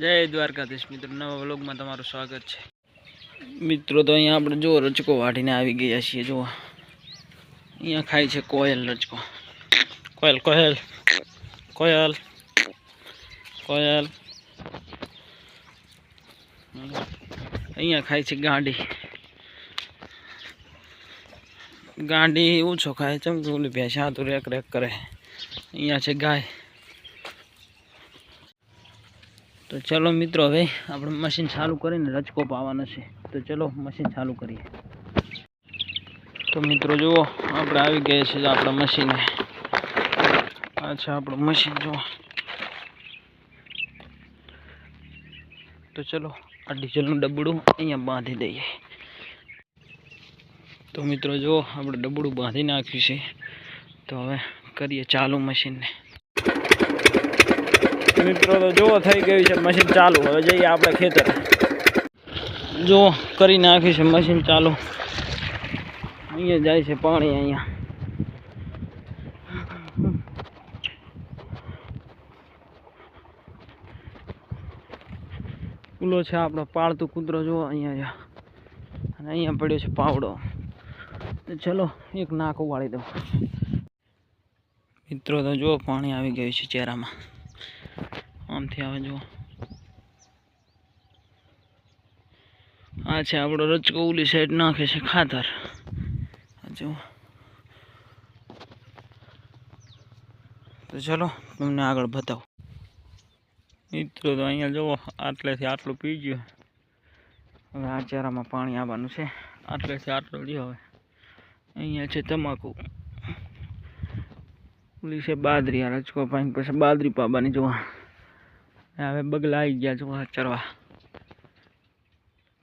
જય દ્વારકાધીશ મિત્રો, નવા વ્લોગમાં તમારું સ્વાગત છે. મિત્રો, તો અહીંયા આપણે જો રચકો વાઢીને આવી ગયા છીએ જો અહીંયા ખાય છે કોયલ રચકો કોયલ કોયલ કોયલ કોયલ. અહીંયા ખાય છે ગાંડી. ગાંડી ઓછો ખાય ચમકી ઓલી ભેંસ હાથું રેક રેક કરે. અહીંયા છે ગાય. તો ચલો મિત્રો, હવે આપણે મશીન ચાલુ કરીને રચકો પાવાનો છે. તો ચલો મશીન ચાલુ કરીએ. તો મિત્રો, જુઓ, આપણે આવી ગયા છીએ આપણા મશીને આ છે આપણું મશીન જુઓ. તો ચલો, આ ડીઝલનું ડબડું અહીંયા બાંધી દઈએ. તો મિત્રો, જુઓ, આપણે ડબડું બાંધી નાખ્યું છે. તો હવે કરીએ ચાલુ મશીનને મિત્રો, તો જુઓ થઈ ગયું છે મશીન ચાલુ. હવે જઈએ આપણે ખેતર. જુઓ કરી નાખ્યું છે મશીન ચાલુ. અહીંયા જાય છે પાણી અહીંયા. કુલો છે આપણો, પાળતું કૂતરો જુઓ અહીંયા અને અહીંયા પડ્યો છે પાવડો. તો ચલો, એક નાક ઉવાળી દઉં. મિત્રો, તો જુઓ પાણી આવી ગયું છે ચહેરામાં આમથી આવે, જુઓ. આ છે આપણો રચકો ઓલી સાઈડ નાખે છે ખાતર. જુઓ. તો ચલો, તમને આગળ બતાવો. મિત્રો, તો અહીંયા જુઓ, આટલેથી આટલું પી ગયું. હવે આ ચારામાં પાણી આવવાનું છે. આટલેથી આટલું લ્યો હવે. અહીંયા છે તમાકુ. છે બાદરી, આ રચકો પાણી પછી બાદરી પાવાની જોવા હવે બગલા આવી ગયા જોવા ચરવા.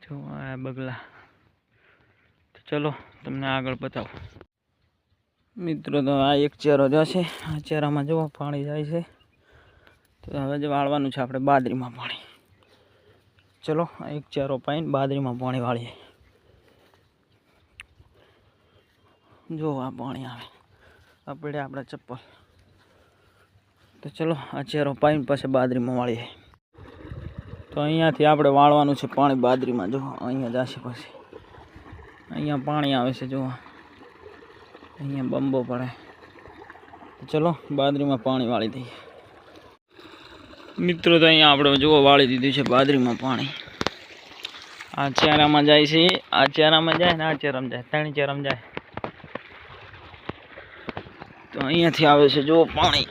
જો આ બગલા. તો ચલો, તમને આગળ બતાવો. મિત્રો, તો આ એક ચેરો છે. આ ચેરામાં જો પાણી જાય છે. તો હવે જે વાળવાનું છે આપણે બાદરીમાં પાણી. ચલો, આ એક ચેરો પાઈને બાદરીમાં પાણી વાળીએ. જો આ પાણી આવે. આપણે આપણા ચપ્પલ. તો ચલો, આ ચેરો પાઈને પછી બાદરીમાં વાળીએ. તો અહીંયાથી આપણે વાળવાનું છે પાણી બાદરીમાં. જો, અહીંયા જશે પછી. અહીંયા પાણી આવે છે જુઓ અહીંયા બંબો પડે. ચલો, બાદરીમાં પાણી વાળી દઈએ. મિત્રો, તો અહીંયા આપણે જુઓ, વાળી દીધું છે બાદરીમાં પાણી. આ ચેરામાં જાય છે, આ ચેરામાં જાય ને આ ચેરામાં જાય ત્રણ ચેરામાં જાય. તો અહીંયાથી આવે છે, જુઓ, પાણી.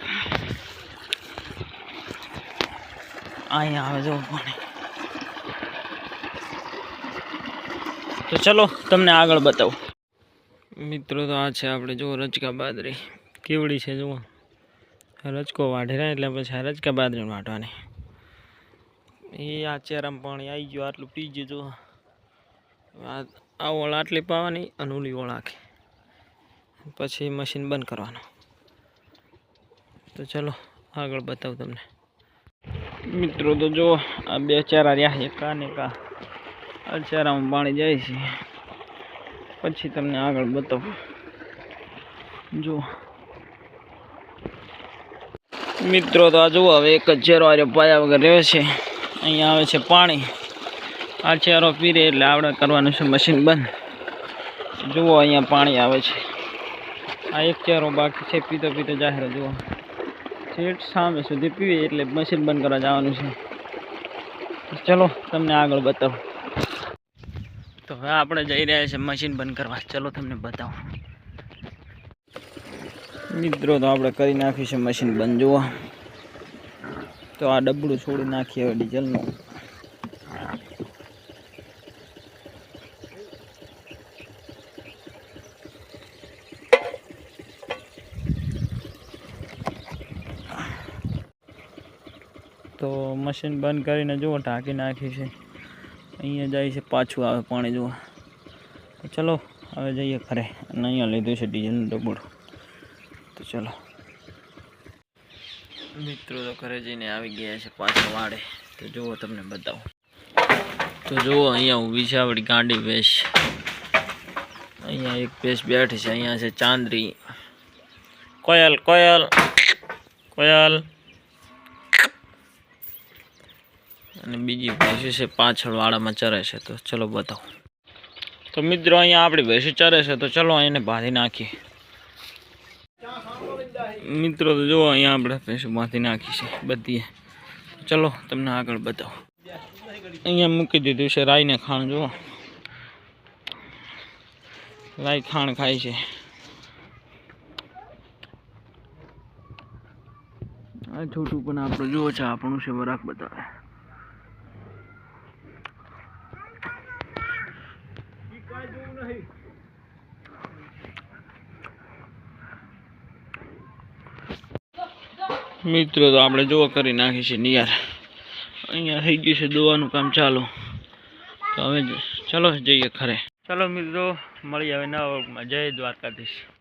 અહીંયા આવે જવું પાણી તો ચલો, તમને આગળ બતાવું. મિત્રો, તો આ છે આપણે, જુઓ રચકા બાદરી કેવડી છે, જુઓ. રચકો વાઢેરા એટલે પછી આ રચકા બાદરી વાટવાની એ આ ચેરામાં પાણી આવી ગયું, આટલું પી ગયું, જુઓ. આ ઓળ આટલી પાવાની અને ઓલી ઓળ આખી. પછી મશીન બંધ કરવાનું. તો ચલો, આગળ બતાવું તમને. મિત્રો, તો જો આ બે ચારા રહ્યા એકા ને એકા આ ચારામાં પાણી જાય છે. પછી તમને આગળ બતાવું. જો. મિત્રો, તો આ જુઓ, હવે એક જ ચેરો આરે પાયા વગર રહે છે. અહીંયા આવે છે પાણી. આ ચેરો પીરે એટલે આપણે કરવાનું છે મશીન બંધ. જુઓ, અહીંયા પાણી આવે છે. આ એક ચેરો બાકી છે પીતો પીતો જાહેર, જુઓ. સીટ સામે સુધી પીવે એટલે મશીન બંધ કરવા જવાનું છે. ચલો, તમને આગળ બતાવો. તો હવે આપણે જઈ રહ્યા છીએ મશીન બંધ કરવા. ચલો, તમને બતાવો. મિત્રો, તો આપણે કરી નાખ્યું છે મશીન બંધ. જોવા તો આ ડબડું છોડી નાખીએ હવે ડીઝલનું તો મશીન બંધ કરીને જુઓ, ઢાંકી નાખ્યું છે. અહીંયા જાય છે, પાછું આવે પાણી જુઓ. ચલો, હવે જઈએ ઘરે. અને અહીંયા લીધું છે ડીઝલનું ડબોડું. તો ચલો. મિત્રો તો ઘરે જઈને આવી ગયા છે પાછા વાડે. તો જુઓ તમને બતાવું. તો જુઓ, અહીંયા ઊભી છે આપણી ગાંડી ભેંસ અહીંયા એક ભેંસ બેઠી છે, અહીંયા છે ચાંદરી. કોયલ કોયલ કોયલ. અને બીજી ભેંસી છે, પાછળ વાડામાં ચરે છે. તો ચલો બતાવો. તો મિત્રો, અહીંયા આપણી ભેંસી ચરે છે, તો ચલો એને બાંધી નાખીએ. મિત્રો, તો જુઓ, અહીંયા આપણે ભેંસી બાંધી નાખી છે, બધી. ચલો, તમને આગળ બતાવો. અહીંયા મૂકી દીધું છે, રાઈને ખાણ, જુઓ. રાઈ ખાણ ખાય છે. આ છોટું પણ આપણું, જુઓ, છે, આપણું છે, વરાક બતાવે. મિત્રો, તો આપણે જોવા કરી નાખી છે નિયાર. અહીંયા થઈ ગયું છે દોવાનું કામ ચાલુ. તો હવે ચાલો જઈએ ખરે ચલો મિત્રો, મળી આવે નવા વર્ગમાં. જય દ્વારકાધીશ.